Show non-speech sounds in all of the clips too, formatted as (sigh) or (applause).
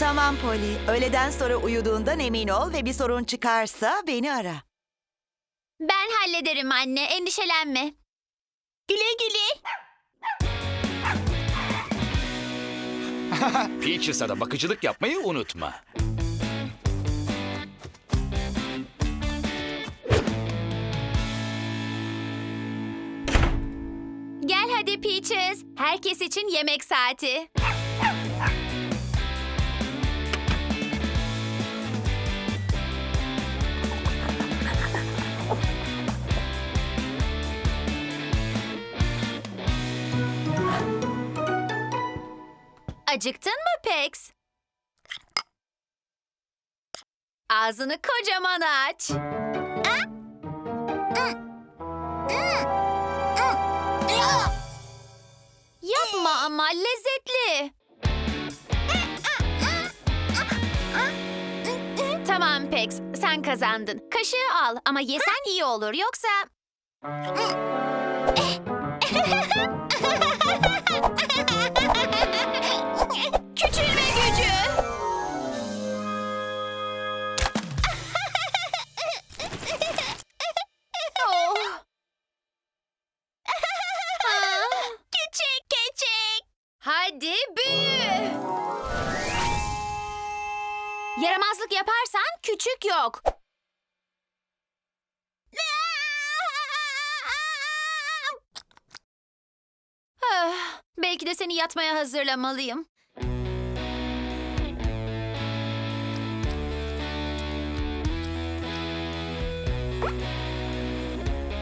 Tamam Polly. Öğleden sonra uyuduğundan emin ol ve bir sorun çıkarsa beni ara. Ben hallederim anne, endişelenme. Güle güle. (laughs) Peaches'a da bakıcılık yapmayı unutma. Gel hadi Peaches. Herkes için yemek saati. Acıktın mı Pex? Ağzını kocaman aç. Yapma ama lezzetli. Tamam Pex, sen kazandın. Kaşığı al ama yesen iyi olur yoksa... (laughs) Hadi büyü. Yaramazlık yaparsan küçük yok. Ah, belki de seni yatmaya hazırlamalıyım.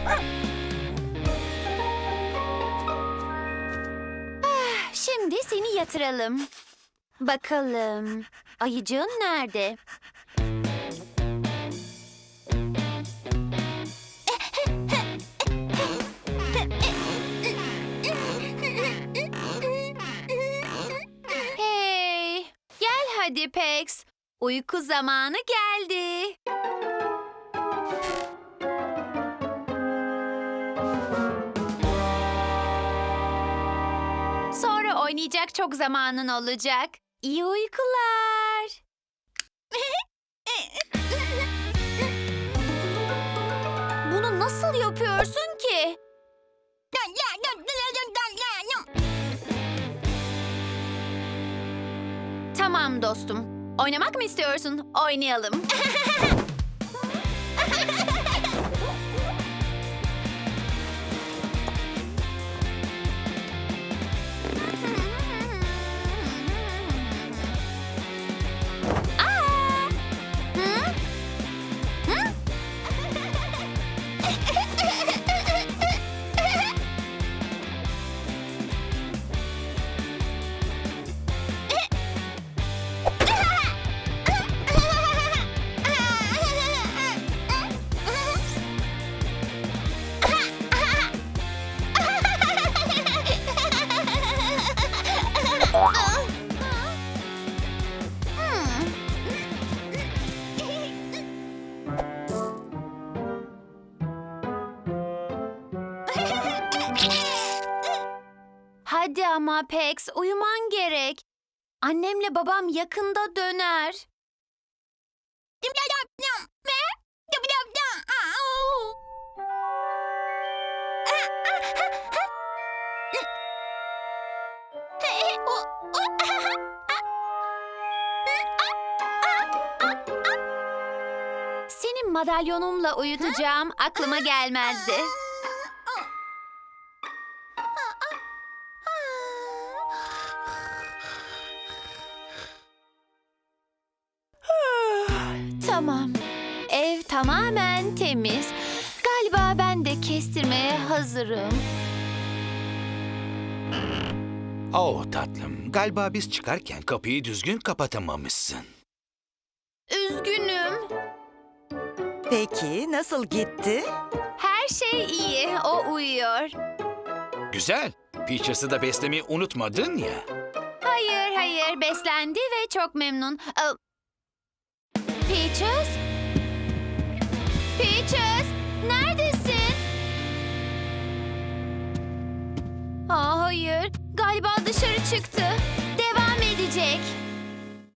Ah, Şimdi seni yatıralım. Bakalım. Ayıcığın nerede? Hey, gel hadi Pex. Uyku zamanı geldi. Çok zamanın olacak. İyi uykular. (laughs) Bunu nasıl yapıyorsun ki? Tamam dostum. Oynamak mı istiyorsun? Oynayalım. (laughs) Hadi ama Pex, uyuman gerek. Annemle babam yakında döner. Senin madalyonumla uyutacağım aklıma gelmezdi. Tamam. Ev tamamen temiz. Galiba ben de kestirmeye hazırım. Oh tatlım, galiba biz çıkarken kapıyı düzgün kapatamamışsın. Üzgünüm. Peki nasıl gitti? Her şey iyi. O uyuyor. Güzel. Peaches'ı da beslemeyi unutmadın ya. Hayır, hayır. Beslendi ve çok memnun. Peaches? Peaches, neredesin? Aa, hayır. Galiba dışarı çıktı. Devam